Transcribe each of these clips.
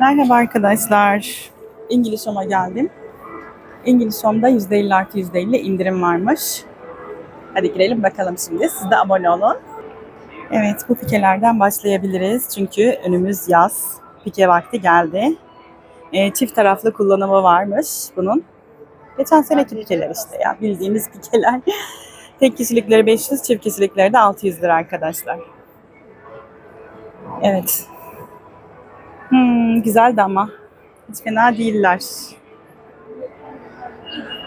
Merhaba arkadaşlar. İngiliz Home'a geldim. İngiliz Home'da %50 artı %50 indirim varmış. Hadi girelim bakalım şimdi. Siz de abone olun. Evet bu pikelerden başlayabiliriz. Çünkü önümüz yaz. Pike vakti geldi. Ee, çift taraflı kullanımı varmış bunun. Geçen seneki pikeler işte ya. Bildiğimiz pikeler. Tek kişilikleri 500, çift kişilikleri de 600 lira arkadaşlar. Evet. Hmm, güzeldi ama. Hiç fena değiller.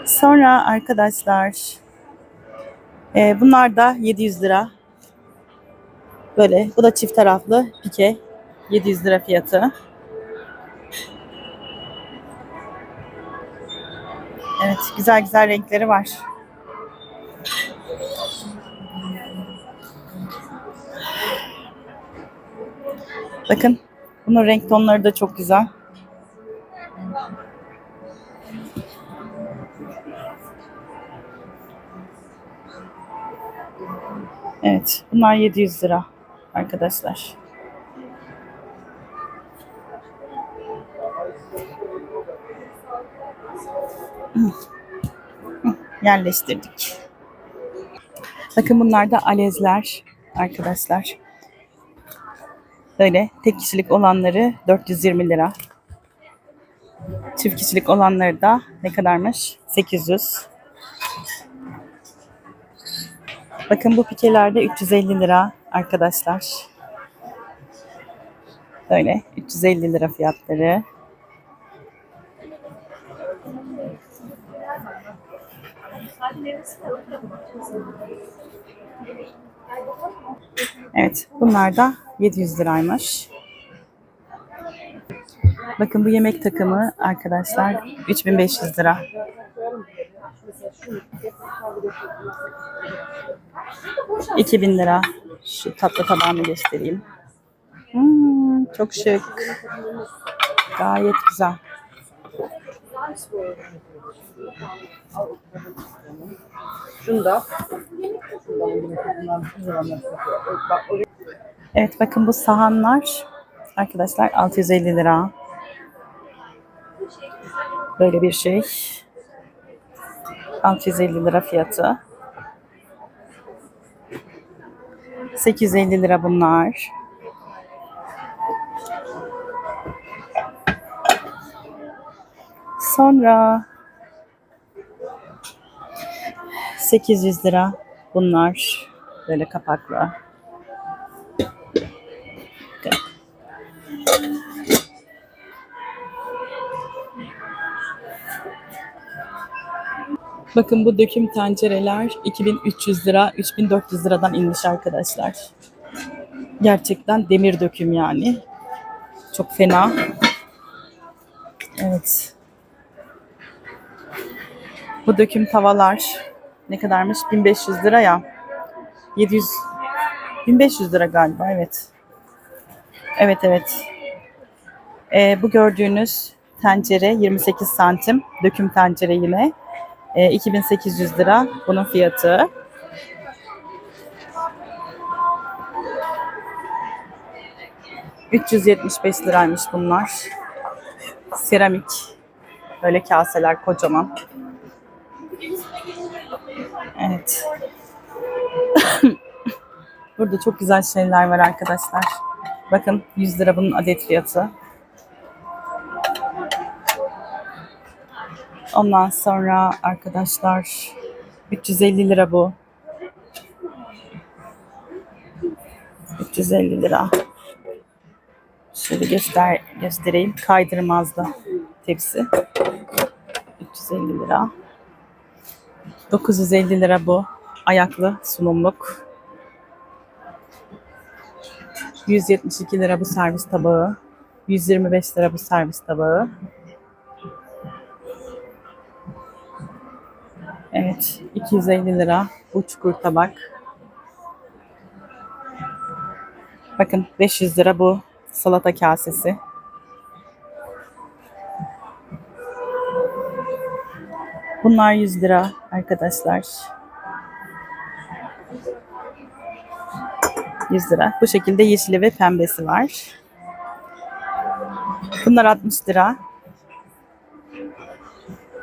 Sonra arkadaşlar e, bunlar da 700 lira. Böyle bu da çift taraflı pike. 700 lira fiyatı. Evet güzel güzel renkleri var. Bakın bunun renk tonları da çok güzel. Evet, bunlar 700 lira arkadaşlar. Yerleştirdik. Bakın bunlar da alezler arkadaşlar. Böyle tek kişilik olanları 420 lira. Çift kişilik olanları da ne kadarmış? 800. Bakın bu pikelerde 350 lira arkadaşlar. Böyle 350 lira fiyatları. Evet, bunlar da 700 liraymış. Bakın bu yemek takımı arkadaşlar 3500 lira. ...2000 lira. Şu tatlı tabağını göstereyim. Hmm, çok şık. Gayet güzel. Şunda. Evet bakın bu sahanlar arkadaşlar 650 lira. Böyle bir şey. 650 lira fiyatı. 850 lira bunlar. Sonra 800 lira bunlar. Böyle kapaklı. Bakın bu döküm tencereler 2300 lira, 3400 liradan inmiş arkadaşlar. Gerçekten demir döküm yani. Çok fena. Evet. Bu döküm tavalar ne kadarmış? 1500 lira ya. 700 1500 lira galiba evet. Evet evet. Ee, bu gördüğünüz tencere 28 santim. Döküm tencere yine. Ee, 2800 lira bunun fiyatı. ...375 liraymış bunlar. Seramik. Böyle kaseler kocaman. Evet. Burada çok güzel şeyler var arkadaşlar. Bakın 100 lira bunun adet fiyatı. Ondan sonra arkadaşlar 350 lira bu. 350 lira. Şöyle göster göstereyim. Kaydırmazlı tepsi. 350 lira. 950 lira bu. Ayaklı sunumluk. 172 lira bu servis tabağı. 125 lira bu servis tabağı. Evet, 250 lira bu çukur tabak. Bakın 500 lira bu salata kasesi. Bunlar 100 lira arkadaşlar. 100 lira. Bu şekilde yeşili ve pembesi var. Bunlar 60 lira.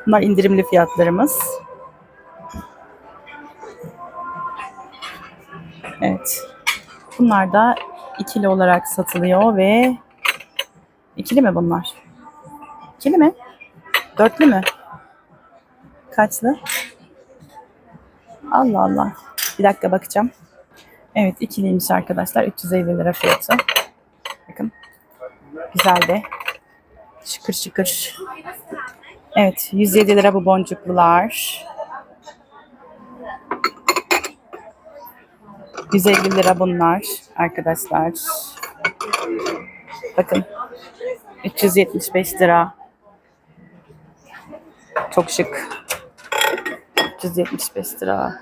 Bunlar indirimli fiyatlarımız. Evet. Bunlar da ikili olarak satılıyor ve ikili mi bunlar? İkili mi? Dörtlü mü? Kaçlı? Allah Allah. Bir dakika bakacağım. Evet ikiliymiş arkadaşlar. 350 lira fiyatı. Bakın. Güzel de. Şıkır şıkır. Evet 107 lira bu boncuklular. 150 lira bunlar arkadaşlar. Bakın 375 lira. Çok şık. 375 lira.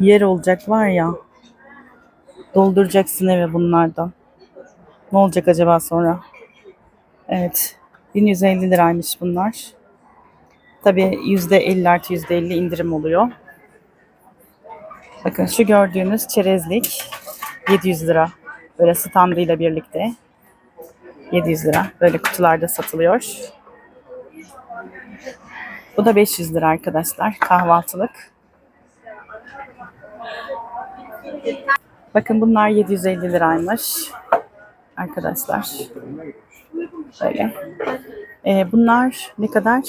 Yer olacak var ya. Dolduracaksın eve bunlardan. Ne olacak acaba sonra? Evet. 1150 liraymış bunlar. Tabii %50 artı %50 indirim oluyor. Bakın şu gördüğünüz çerezlik 700 lira. Böyle standıyla birlikte. 700 lira. Böyle kutularda satılıyor. Bu da 500 lira arkadaşlar. Kahvaltılık. Bakın bunlar 750 liraymış. Arkadaşlar. Böyle. Ee, bunlar ne kadar?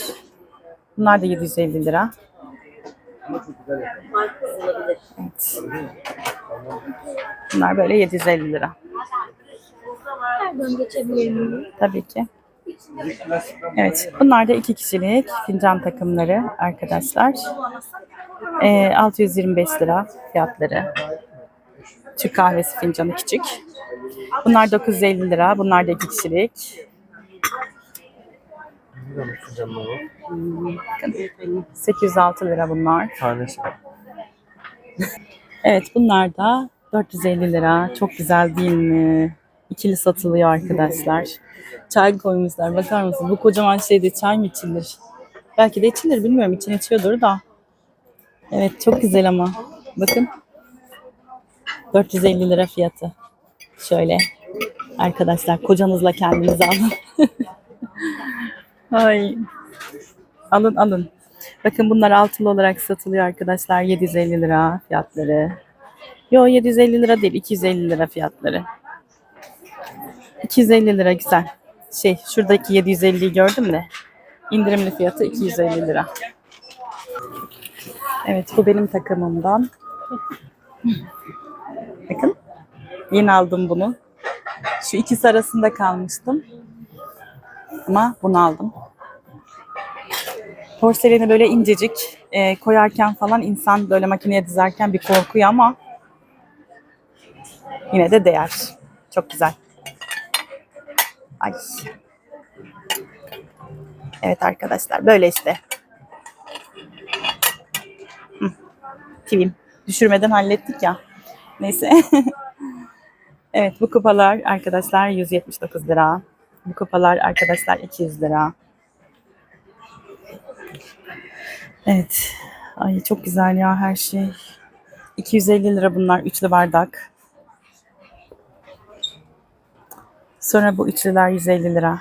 Bunlar da 750 lira. Evet. Bunlar böyle 750 lira. Pardon geçebilir miyim? Tabii ki. Evet. Bunlar da iki kişilik fincan takımları arkadaşlar. Ee, 625 lira fiyatları. Türk kahvesi fincanı küçük. Bunlar 950 lira. Bunlar da iki kişilik. Bakın, 806 lira bunlar. Tanesi. Evet bunlar da 450 lira. Çok güzel değil mi? İkili satılıyor arkadaşlar. Çay koymuşlar. Bakar mısın? Bu kocaman şeyde çay mı içilir? Belki de içilir bilmiyorum. İçine içiyordur da. Evet çok güzel ama. Bakın. 450 lira fiyatı. Şöyle. Arkadaşlar kocanızla kendiniz alın. Ay. Alın alın. Bakın bunlar altılı olarak satılıyor arkadaşlar. 750 lira fiyatları. Yo 750 lira değil 250 lira fiyatları. 250 lira güzel. Şey şuradaki 750'yi gördüm de. İndirimli fiyatı 250 lira. Evet bu benim takımımdan. Bakın. Yeni aldım bunu. Şu ikisi arasında kalmıştım. Ama bunu aldım. Porseleni böyle incecik e, koyarken falan insan böyle makineye dizerken bir korkuyor ama yine de değer. Çok güzel. Ay. Evet arkadaşlar böyle işte. Hı. Tvim. Düşürmeden hallettik ya. Neyse. evet bu kupalar arkadaşlar 179 lira. Bu kupalar arkadaşlar 200 lira. Evet. Ay çok güzel ya her şey. 250 lira bunlar üçlü bardak. Sonra bu üçlüler 150 lira.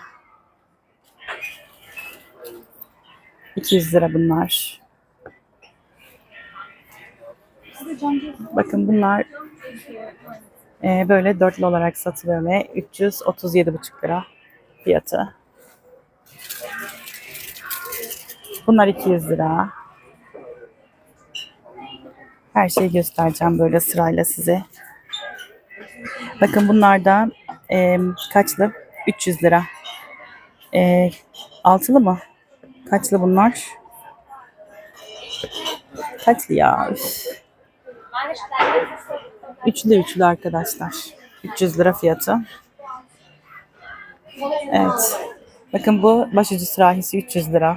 200 lira bunlar. Bakın bunlar e, böyle dörtlü olarak satılıyor ve 337,5 lira fiyatı. Bunlar 200 lira. Her şeyi göstereceğim böyle sırayla size. Bakın bunlar da e, kaçlı? 300 lira. E, altılı mı? Kaçlı bunlar? Kaçlı ya? Üçlü üçlü arkadaşlar. 300 lira fiyatı. Evet. Bakın bu başucu sürahisi 300 lira.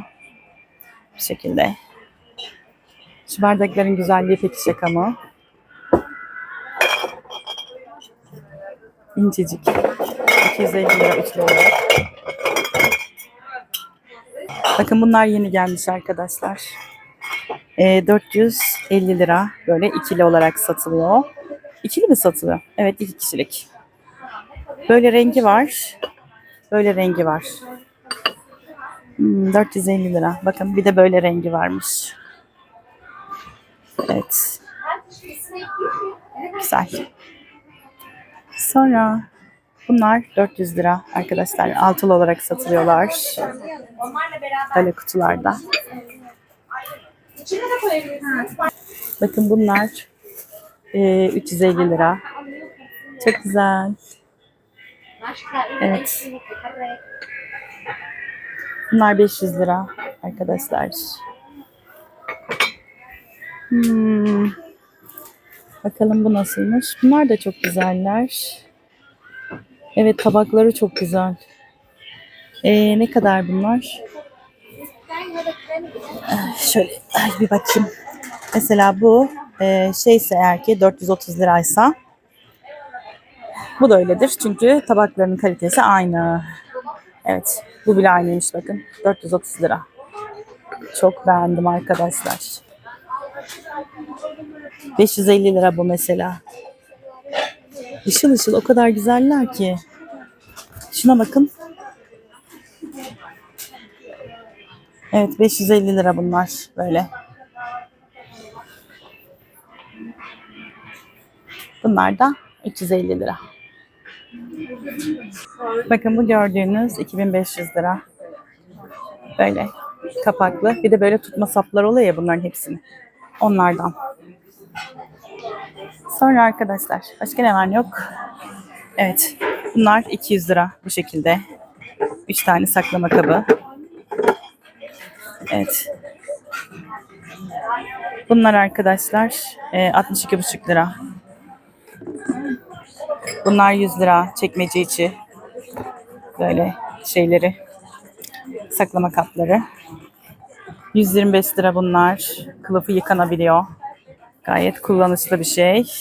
Bu şekilde. Şu bardakların güzelliği peki şaka mı? İncecik. 250 lira üçlü olarak. Bakın bunlar yeni gelmiş arkadaşlar. Ee, 450 lira böyle ikili olarak satılıyor. İkili mi satılıyor? Evet iki kişilik. Böyle rengi var. Böyle rengi var. Hmm, 450 lira. Bakın bir de böyle rengi varmış. Evet. Güzel. Sonra bunlar 400 lira arkadaşlar. Altılı olarak satılıyorlar. Böyle kutularda. Bakın bunlar e, 350 lira. Çok güzel. Evet. Bunlar 500 lira arkadaşlar. Hmm. Bakalım bu nasılmış. Bunlar da çok güzeller. Evet tabakları çok güzel. Ee, ne kadar bunlar? Ah, Şöyle bir bakayım. Mesela bu e, şeyse eğer ki 430 liraysa bu da öyledir. Çünkü tabakların kalitesi aynı. Evet. Bu bile aynıymış bakın. 430 lira. Çok beğendim arkadaşlar. 550 lira bu mesela. Işıl ışıl o kadar güzeller ki. Şuna bakın. Evet 550 lira bunlar böyle. Bunlar da 350 lira. Bakın bu gördüğünüz 2500 lira. Böyle kapaklı. Bir de böyle tutma sapları oluyor ya bunların hepsini. Onlardan. Sonra arkadaşlar başka ne var yok. Evet. Bunlar 200 lira bu şekilde. 3 tane saklama kabı. Evet. Bunlar arkadaşlar e, 62,5 lira. Bunlar 100 lira çekmece içi. Böyle şeyleri. Saklama kapları. 125 lira bunlar. Kılıfı yıkanabiliyor. Gayet kullanışlı bir şey.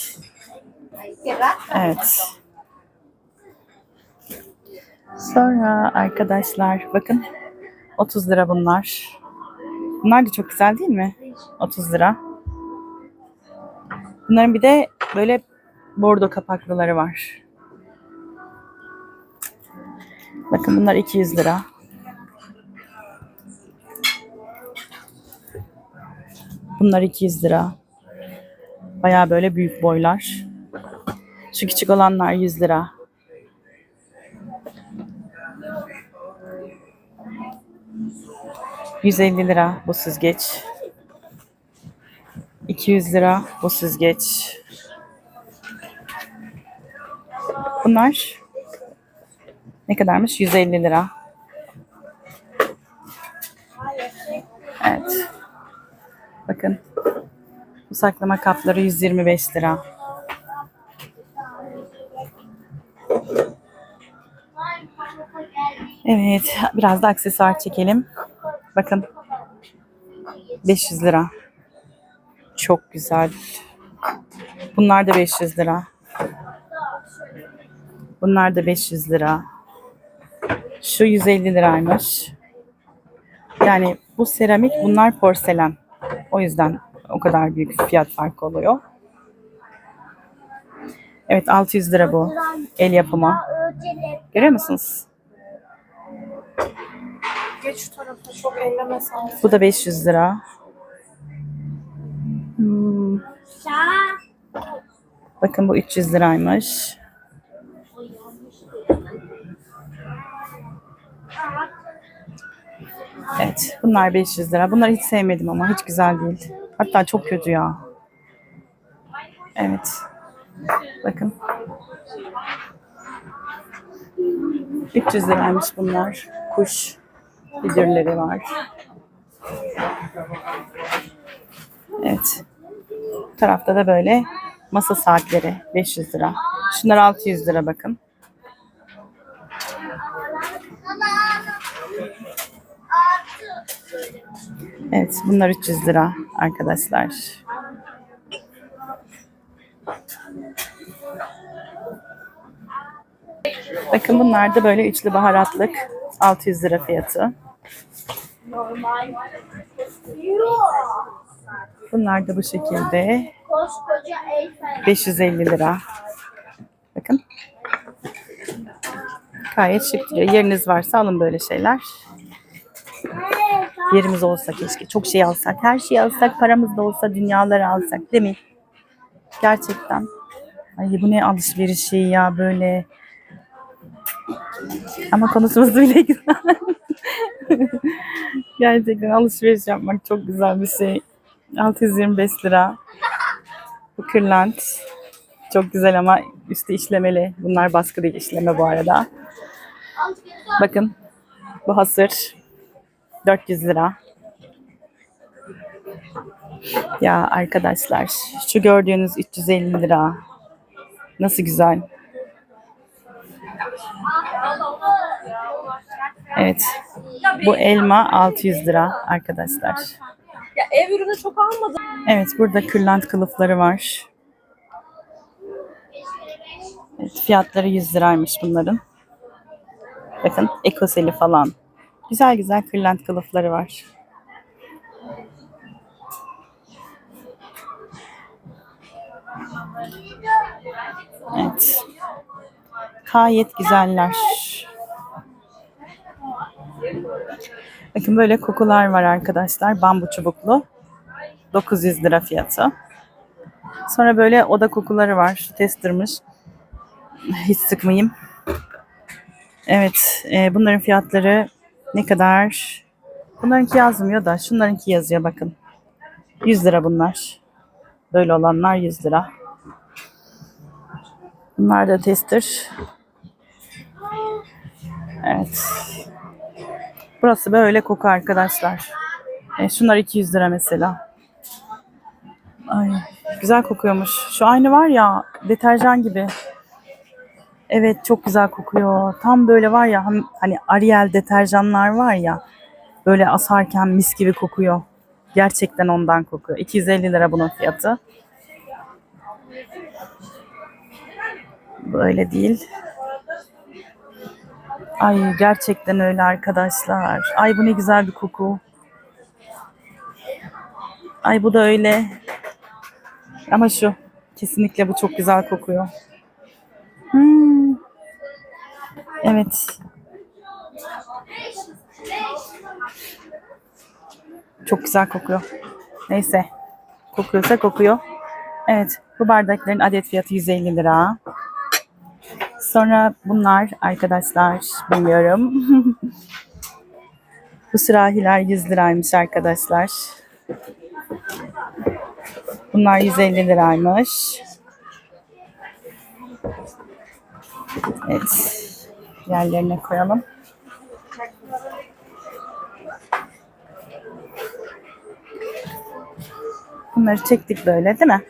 Evet. Sonra arkadaşlar bakın 30 lira bunlar. Bunlar da çok güzel değil mi? 30 lira. Bunların bir de böyle bordo kapaklıları var. Bakın bunlar 200 lira. Bunlar 200 lira. Bayağı böyle büyük boylar. Şu küçük olanlar 100 lira. ...150 lira bu süzgeç. 200 lira bu süzgeç. Bunlar ne kadarmış? 150 lira. Evet. Bakın. Bu saklama kapları 125 lira. Evet. Biraz da aksesuar çekelim. Bakın. 500 lira. Çok güzel. Bunlar da 500 lira. Bunlar da 500 lira. Şu 150 liraymış. Yani bu seramik, bunlar porselen. O yüzden o kadar büyük fiyat farkı oluyor. Evet 600 lira bu. El yapımı. Görüyor musunuz? Geç şu tarafa çok ellemesen. Bu da 500 lira. Hmm, bakın bu 300 liraymış. Evet, bunlar 500 lira. Bunları hiç sevmedim ama hiç güzel değil. Hatta çok kötü ya. Evet. Bakın. 300 liraymış bunlar. Kuş figürleri var. Evet. Bu tarafta da böyle masa saatleri 500 lira. Şunlar 600 lira bakın. Evet bunlar 300 lira arkadaşlar. Bakın bunlar da böyle üçlü baharatlık 600 lira fiyatı. Bunlar da bu şekilde Koskoca Eyfel. 550 lira. Bakın. Gayet şık duruyor. Yeriniz varsa alın böyle şeyler. Yerimiz olsa keşke. Çok şey alsak. Her şeyi alsak. Paramız da olsa dünyaları alsak. Değil mi? Gerçekten. Ay bu ne alışveriş şeyi ya böyle. Ama konuşması bile güzel. Gerçekten alışveriş yapmak çok güzel bir şey. 625 lira. Bu kırlent. Çok güzel ama üstü işlemeli. Bunlar baskı değil işleme bu arada. Bakın bu hasır 400 lira. Ya arkadaşlar şu gördüğünüz 350 lira. Nasıl güzel. Evet. Bu elma 600 lira arkadaşlar. Ya ev ürünü çok almadım. Evet burada kırlent kılıfları var. Evet, fiyatları 100 liraymış bunların. Bakın ekoseli falan. Güzel güzel kırlent kılıfları var. Evet. Gayet güzeller. Bakın böyle kokular var arkadaşlar. Bambu çubuklu. 900 lira fiyatı. Sonra böyle oda kokuları var. Şu testermış. Hiç sıkmayayım. Evet. e, bunların fiyatları ne kadar? Bunlarınki yazmıyor da şunlarınki yazıyor bakın. 100 lira bunlar. Böyle olanlar 100 lira. Bunlar da tester. Evet. Burası böyle koku arkadaşlar. E, şunlar 200 lira mesela. Ay, güzel kokuyormuş. Şu aynı var ya deterjan gibi. Evet çok güzel kokuyor. Tam böyle var ya ham- hani Ariel deterjanlar var ya böyle asarken mis gibi kokuyor. Gerçekten ondan kokuyor. 250 lira bunun fiyatı. Böyle değil. Ay gerçekten öyle arkadaşlar. Ay bu ne güzel bir koku. Ay bu da öyle. Ama şu kesinlikle bu çok güzel kokuyor. Evet. Çok güzel kokuyor. Neyse. Kokuyorsa kokuyor. Evet. Bu bardakların adet fiyatı 150 lira. Sonra bunlar arkadaşlar bilmiyorum. Bu sürahiler 100 liraymış arkadaşlar. Bunlar 150 liraymış. Evet. Yerlerine koyalım. Bunları çektik böyle değil mi?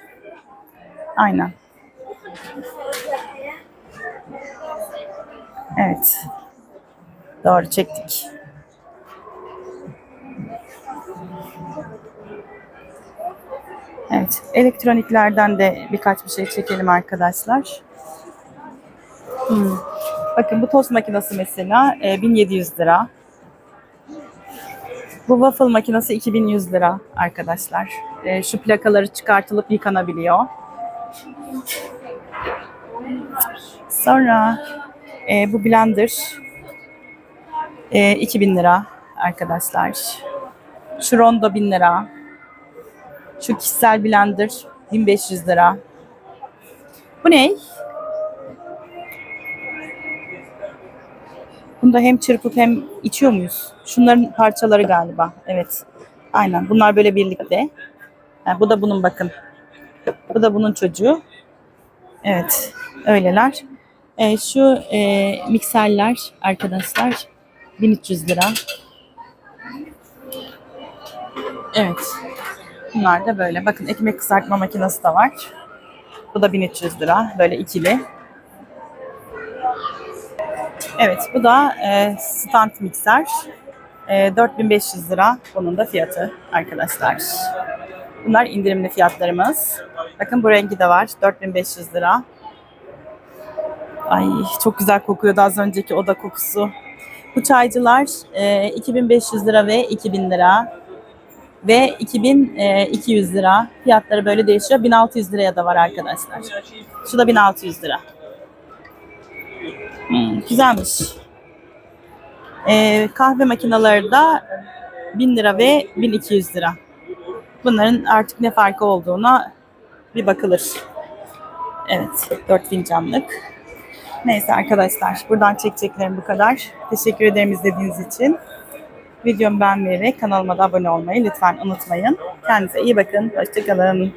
Aynen. Evet. Doğru çektik. Evet. Elektroniklerden de birkaç bir şey çekelim arkadaşlar. Hmm. Bakın bu tost makinesi mesela e, 1700 lira. Bu waffle makinesi 2100 lira arkadaşlar. E, şu plakaları çıkartılıp yıkanabiliyor. Sonra e, bu blender e, 2000 lira arkadaşlar. Şu rondo 1000 lira. Şu kişisel blender 1500 lira. Bu ne? Bunda hem çırpıp hem içiyor muyuz? Şunların parçaları galiba. Evet. Aynen. Bunlar böyle birlikte. Ha, bu da bunun bakın. Bu da bunun çocuğu. Evet. Öyleler. E, şu e, mikserler arkadaşlar 1300 lira. Evet. Bunlar da böyle. Bakın ekmek kızartma makinesi de var. Bu da 1300 lira. Böyle ikili. Evet bu da e, stand mikser. E, 4500 lira bunun da fiyatı arkadaşlar. Bunlar indirimli fiyatlarımız. Bakın bu rengi de var. 4500 lira. Ay çok güzel kokuyordu az önceki oda kokusu. Bu çaycılar e, 2500 lira ve 2000 lira ve 2200 lira. Fiyatları böyle değişiyor. 1600 liraya da var arkadaşlar. Şu da 1600 lira. Hmm, güzelmiş. Ee, kahve makineleri da 1000 lira ve 1200 lira. Bunların artık ne farkı olduğuna bir bakılır. Evet, 4 fincanlık. Neyse arkadaşlar, buradan çekeceklerim bu kadar. Teşekkür ederim izlediğiniz için. Videomu beğenmeyi ve kanalıma da abone olmayı lütfen unutmayın. Kendinize iyi bakın. Hoşçakalın.